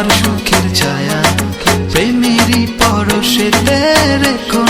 আমার সুখের ছায়া। প্রেমেরই পরশেতে রেখো